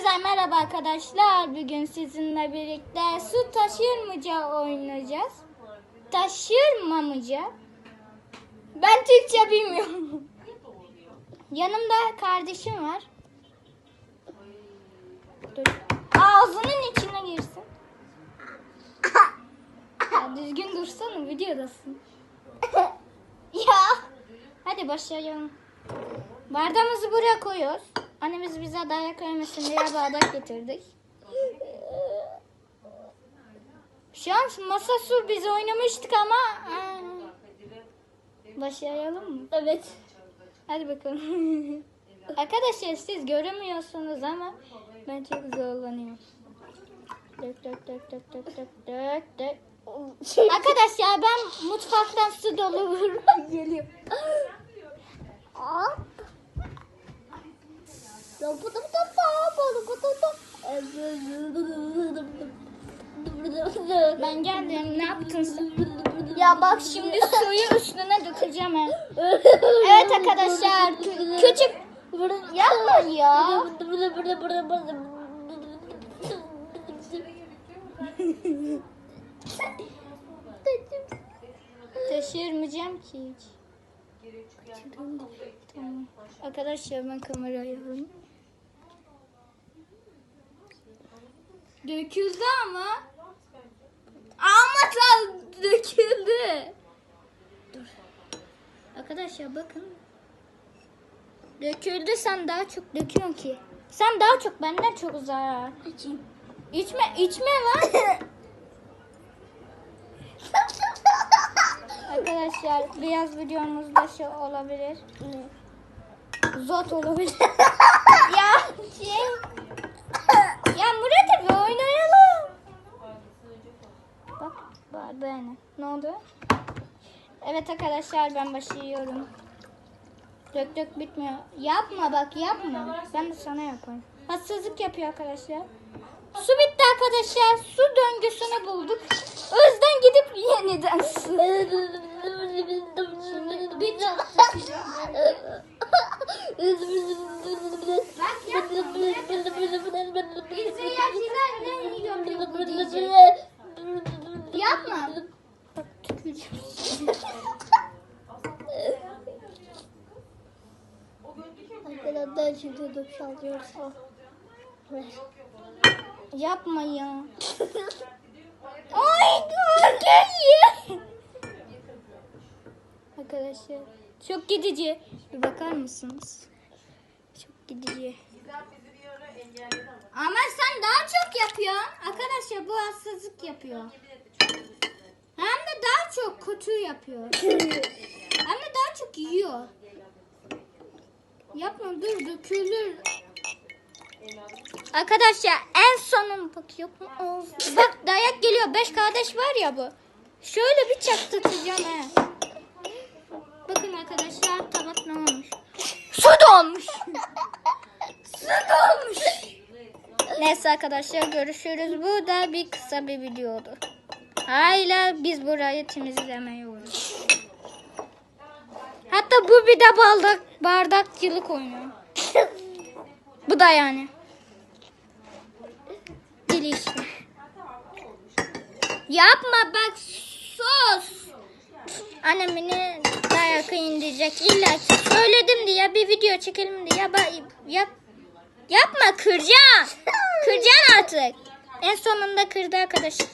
Hepinize merhaba arkadaşlar. Bugün sizinle birlikte su taşırmaca oynayacağız. Taşırmamuca. Ben Türkçe bilmiyorum. Yanımda kardeşim var. Dur. Ağzının içine girsin. Ya düzgün dursana videodasın. ya. Hadi başlayalım. Bardağımızı buraya koyuyoruz. Annemiz bize dayak vermesin diye bardak getirdik. Şu an masa sur biz oynamıştık ama aa, başlayalım mı? Evet. Hadi bakalım. Arkadaşlar siz göremiyorsunuz ama ben çok zorlanıyorum. Dök dök dök dök dök dök dök dök. Arkadaşlar ben mutfaktan su dolu geliyor. Hop. Ben geldim. Ne yaptın sen? Ya bak şimdi suyu üstüne dökeceğim he. Evet arkadaşlar. kü- küçük yapma ya. Taşırmayacağım ki hiç. Tamam. Arkadaşlar ben kamerayı alayım. Döküldü ama. Ama tam döküldü. Dur. Arkadaşlar bakın. Döküldü sen daha çok döküyorsun ki. Sen daha çok benden çok zarar. İçme içme lan. Arkadaşlar biraz videomuzda şey olabilir. Zot olabilir. ya şey. Ya Murat abi oynayalım. Bak yani. Ne oldu? Evet arkadaşlar ben başlıyorum. Dök dök bitmiyor. Yapma bak yapma. Ben de sana yaparım. Haksızlık yapıyor arkadaşlar. Su bitti arkadaşlar. Su döngüsünü bulduk. Özden gidip yeniden su. Yapma. Bak. Arkadan şimdi duş alıyoruz. Yapma ya. Ay dur. Arkadaşlar çok gidici. Bir bakar mısınız? Çok gidici. Ama sen daha çok yapıyorsun. Arkadaşlar bu haksızlık yapıyor. Hem de daha çok kötü yapıyor. Hem de daha çok yiyor. Yapma dur dökülür. Arkadaşlar en sonun bak yok mu? Bak dayak geliyor. Beş kardeş var ya bu. Şöyle bir çaktıracağım he. Bakın arkadaşlar tabak ne olmuş? Su dolmuş. Neyse arkadaşlar görüşürüz. Bu da bir kısa bir videodu. Hala biz burayı temizlemiyoruz. Hatta bu bir de bardak, bardakçılık oynuyor. bu da yani. İşte. Yapma bak sus. Annem beni dayak indirecek. İlla söyledim diye bir video çekelim diye. Bak, yap, yapma kıracağım. Kıracaksın artık. En sonunda kırdı arkadaşlar.